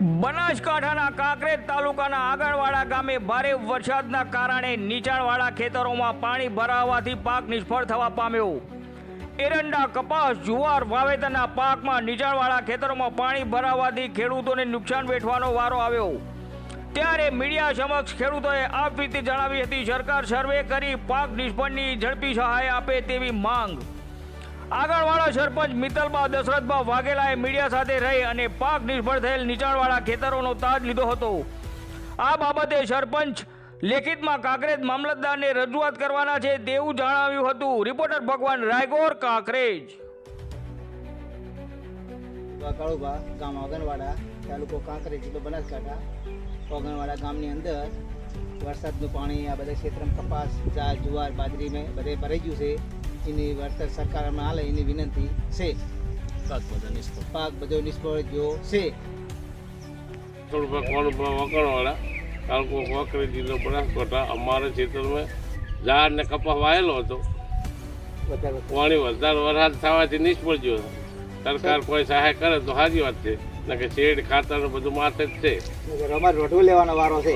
બનાસકાંઠાના કાંકરેજ તાલુકાના આગળવાડા ગામે ભારે વરસાદના કારણે નીચાણવાળા ખેતરોમાં પાણી ભરાવાથી પાક નિષ્ફળ થવા પામ્યો. એરંડા, કપાસ, જુવાર વાવેતરના પાકમાં નીચાણવાળા ખેતરોમાં પાણી ભરાવાથી ખેડૂતોને નુકસાન વેઠવાનો વારો આવ્યો. ત્યારે મીડિયા સમક્ષ ખેડૂતોએ આ રીતે જણાવી હતી, સરકાર સર્વે કરી, પાક નિષ્ફળની ઝડપી સહાય આપે તેવી માંગ. આગળવાળા સરપંચ મિત્તલબા દશરથબા વાઘેલાએ મીડિયા સાથે રહી અને પાક નિષ્ફળ થયેલ નીચાણવાળા ખેતરોનો તાજ લીધો હતો. આ બાબતે સરપંચ લેખિતમાં કાંકરેજ મામલતદારને રજૂઆત કરવાના છે તેવું જણાવ્યું હતું. રિપોર્ટર ભગવાન રાયગોર કાંકરેજ. કાળુભા ગામ આંગણવાડા તાલુકો કાંકરેજ, જિલ્લો બનાસકાંઠા. ઓગણવાડા ગામની અંદર વરસાદનું પાણી આ બધા ક્ષેત્રમાં કપાસ ચા જુવાર બાજરી મેં બધે ભરાઈ ગયું છે. એની વળતર સરકાર અમને હાલે એની વિનંતી છે. પાક બધો નિષ્ફળ. ગયો છે. થોડું પાક વાળું વગણવાળા તાલુકો વાંકરી જિલ્લો બનાસકાંઠા અમારા ખેતરમાં ઝાડ ને કપા વાયેલો હતો. પાણી વધારે વરસાદ થવાથી નિષ્ફળ ગયો સરકાર કોઈ સહાય કરે તો સારી વાત છે. કે શેડ ખાતર બધું માથે જ છે. અમારે રોઢું લેવાનો વારો છે.